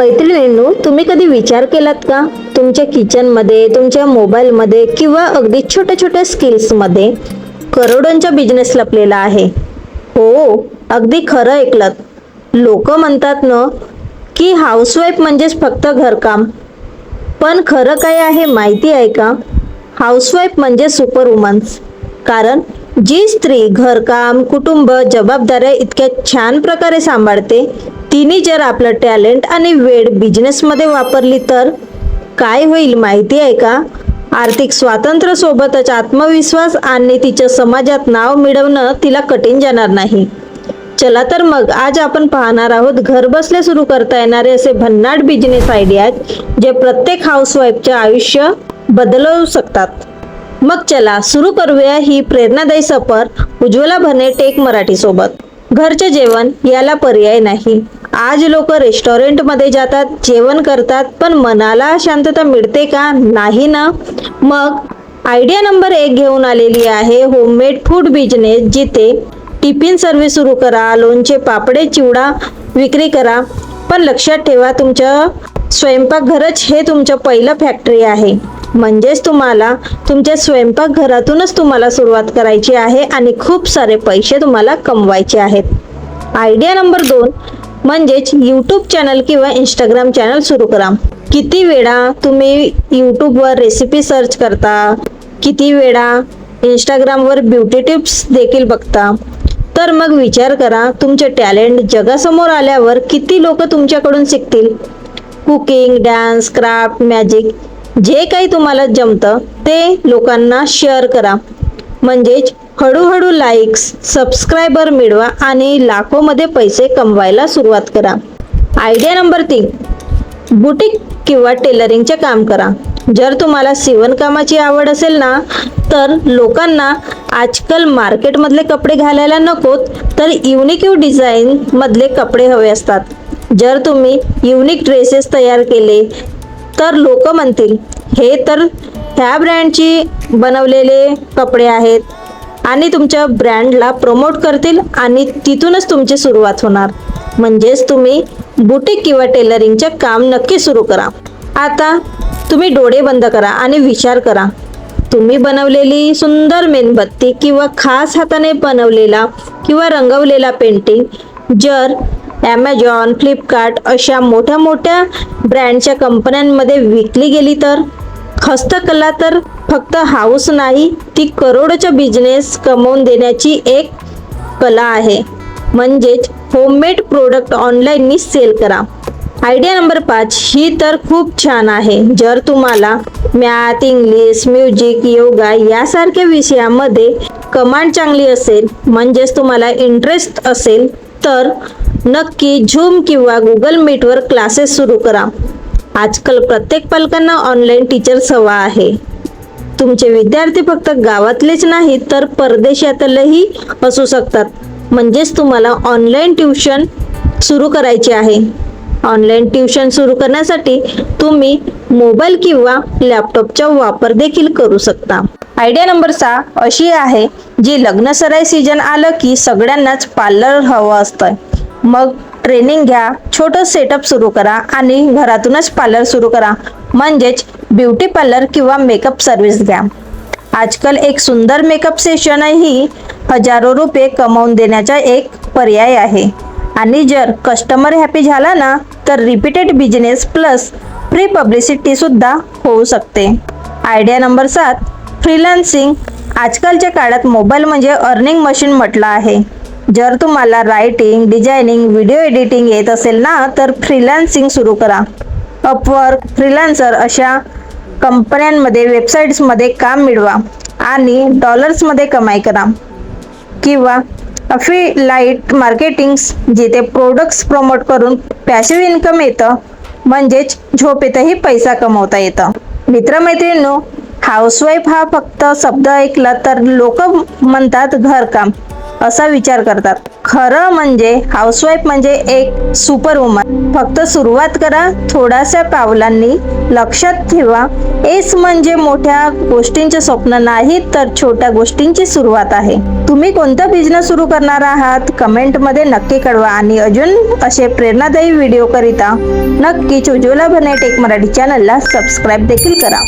मैत्रिणींनो तुम्ही कधी विचार केलात का? तुमच्या किचनमध्ये तुमच्या मोबाईलमध्ये किंवा अगदी छोट्या छोट्या स्किल्समध्ये करोडोंचा बिझनेस लपलेला आहे? हो अगदी खरं ऐकलं लोक म्हणतात ना की हाऊसवाईफ म्हणजेच फक्त घरकाम. पण खरं काय आहे माहिती आहे का? हाऊसवाईफ म्हणजे सुपर वुमन्स कारण जी स्त्री घरकाम कुटुंब जबाबदाऱ्या इतक्या छान प्रकारे सांभाळते तिने जर आपलं टॅलेंट आणि वेळ बिझनेसमध्ये वापरली तर काय होईल माहिती आहे का? आर्थिक स्वातंत्र्य सोबतच आत्मविश्वास आणि तिच्या समाजात नाव मिळवणं तिला कठीण जाणार नाही. चला तर मग आज आपण पाहणार आहोत घर बसल्या सुरू करता येणारे असे भन्नाट बिझनेस आयडिया जे प्रत्येक हाऊसवाईफचे आयुष्य बदलवू शकतात. मग चला सुरू करूया ही प्रेरणादायी सफर उज्ज्वला भने टेक मराठी सोबत घरचे जेवण याला पर्याय नाही. आज लोक रेस्टॉरंटमध्ये जातात जेवण करतात पण मनाला शांतता मिळते का? नाही ना. मग आयडिया नंबर एक घेऊन आलेली आहे होममेड फूड बिझनेस जिथे टिफिन सर्व्हिस सुरू करा लोणचे पापडे चिवडा विक्री करा. पण लक्षात ठेवा तुमचं स्वयंपाकघरच हे तुमचं पहिलं फॅक्टरी आहे. म्हणजेच तुम्हाला तुमच्या स्वयंपाकघरातूनच तुम्हाला सुरुवात करायची आहे आणि खूप सारे पैसे तुम्हाला कमवायचे आहेत. आयडिया नंबर दोन म्हणजेच यूट्यूब चॅनल किंवा इंस्टाग्राम चॅनल सुरू करा. किती वेळा तुम्ही यूट्यूबवर रेसिपी सर्च करता? किती वेळा इंस्टाग्रामवर ब्युटी टिप्स देखील बघता? तर मग विचार करा तुमचे टॅलेंट जगासमोर आल्यावर किती लोक तुमच्याकडून शिकतील? कुकिंग डान्स क्राफ्ट मॅजिक जे काही तुम्हाला जमतं ते लोकांना शेअर करा. म्हणजेच हळूहळू लाईक्स सबस्क्रायबर मिळवा आणि लाखोमध्ये पैसे कमवायला सुरुवात करा. आयडिया नंबर तीन बुटीक किंवा टेलरिंगचे काम करा. जर तुम्हाला शिवणकामाची आवड असेल ना तर लोकांना आजकाल मार्केटमधले कपडे घालायला नकोत तर युनिक डिझाईनमधले कपडे हवे असतात. जर तुम्ही युनिक ड्रेसेस तयार केले तर लोक म्हणतील हे तर ह्या ब्रँडची बनवलेले कपडे आहेत. आणि तुमच्या ब्रँडला प्रमोट करतील आणि तिथूनच तुमची सुरुवात होणार. म्हणजेच तुम्ही बुटीक किंवा टेलरिंगचे काम नक्की सुरू करा. आता तुम्ही डोळे बंद करा आणि विचार करा. तुम्ही बनवलेली सुंदर मेणबत्ती किंवा खास हाताने बनवलेला किंवा रंगवलेला पेंटिंग जर ॲमेझॉन फ्लिपकार्ट अशा मोठ्या मोठ्या ब्रँडच्या कंपन्यांमध्ये विकली गेली तर? हस्तकला तर फक्त हाऊस नाही ती करोडोचा बिझनेस कमवून देण्याची एक कला आहे. म्हणजेच होममेड प्रोडक्ट ऑनलाईननी सेल करा. आयडिया नंबर पाच ही तर खूप छान आहे. जर तुम्हाला मॅथ इंग्लिश म्युझिक योगा यासारख्या विषयामध्ये कमांड चांगली असेल म्हणजेच तुम्हाला इंटरेस्ट असेल तर नक्की झूम किंवा गुगल मीटवर क्लासेस सुरू करा. आजकाल प्रत्येक पालकांना ऑनलाईन टीचर्स हवा आहे. तुमचे विद्यार्थी फक्त गावातलेच नाहीत तर परदेशातलेही असू शकतात. म्हणजेच तुम्हाला ऑनलाईन ट्युशन सुरू करायचे आहे. ऑनलाईन ट्युशन सुरू करण्यासाठी तुम्ही मोबाईल किंवा लॅपटॉपचा वापर देखील करू शकता. आयडिया नंबर सहा अशी आहे जी लग्नसराई सीजन आलं की सगळ्यांनाच पार्लर हवं असतं. मग ट्रेनिंग घ्या छोटं सेटअप सुरू करा आणि घरातूनच पार्लर सुरू करा. म्हणजेच ब्युटी पार्लर किंवा मेकअप सर्व्हिस घ्या. आजकाल एक सुंदर मेकअप सेशनही हजारो रुपये कमवून देण्याचा एक पर्याय आहे. आणि जर कस्टमर हॅपी झाला ना तर repeated business plus free publicity सुद्धा होऊ शकते. आयडिया नंबर सात फ्रीलान्सिंग. आजकालच्या काळात मोबाईल म्हणजे अर्निंग मशीन म्हटलं आहे. जर तुम्हाला रायटिंग डिझायनिंग व्हिडिओ एडिटिंग येत असेल ना तर फ्रीलान्सिंग सुरू करा. अपवर्क फ्रीलान्सर अशा कंपन्यांमध्ये वेबसाईट्समध्ये काम मिळवा आणि डॉलर्समध्ये कमाई करा. किंवा अफिलाईट मार्केटिंग्स जिथे प्रोडक्ट्स प्रमोट करून पॅसिव्ह इन्कम येतं म्हणजेच झोपेतही पैसा कमवता येतं. मित्रमैत्रिणींनो हाऊसवाईफ हा फक्त शब्द ऐकला तर लोक म्हणतात घरकाम. असा विचार करतात. खरं म्हणजे हाऊसवाईफ म्हणजे एक सुपर वुमन फक्त सुरुवात करा थोड्याशा पावलांनी लक्षात ठेवा. एस म्हणजे मोठ्या गोष्टींचे स्वप्न नाही तर छोट्या गोष्टींची सुरुवात आहे. तुम्ही कोणता बिझनेस सुरू करणार आहात? कमेंटमध्ये नक्की कळवा. आणि अजून असे प्रेरणादायी व्हिडिओ करिता नक्कीच उज्ज्वला बने टेक मराठी चॅनलला सबस्क्राईब देखील करा.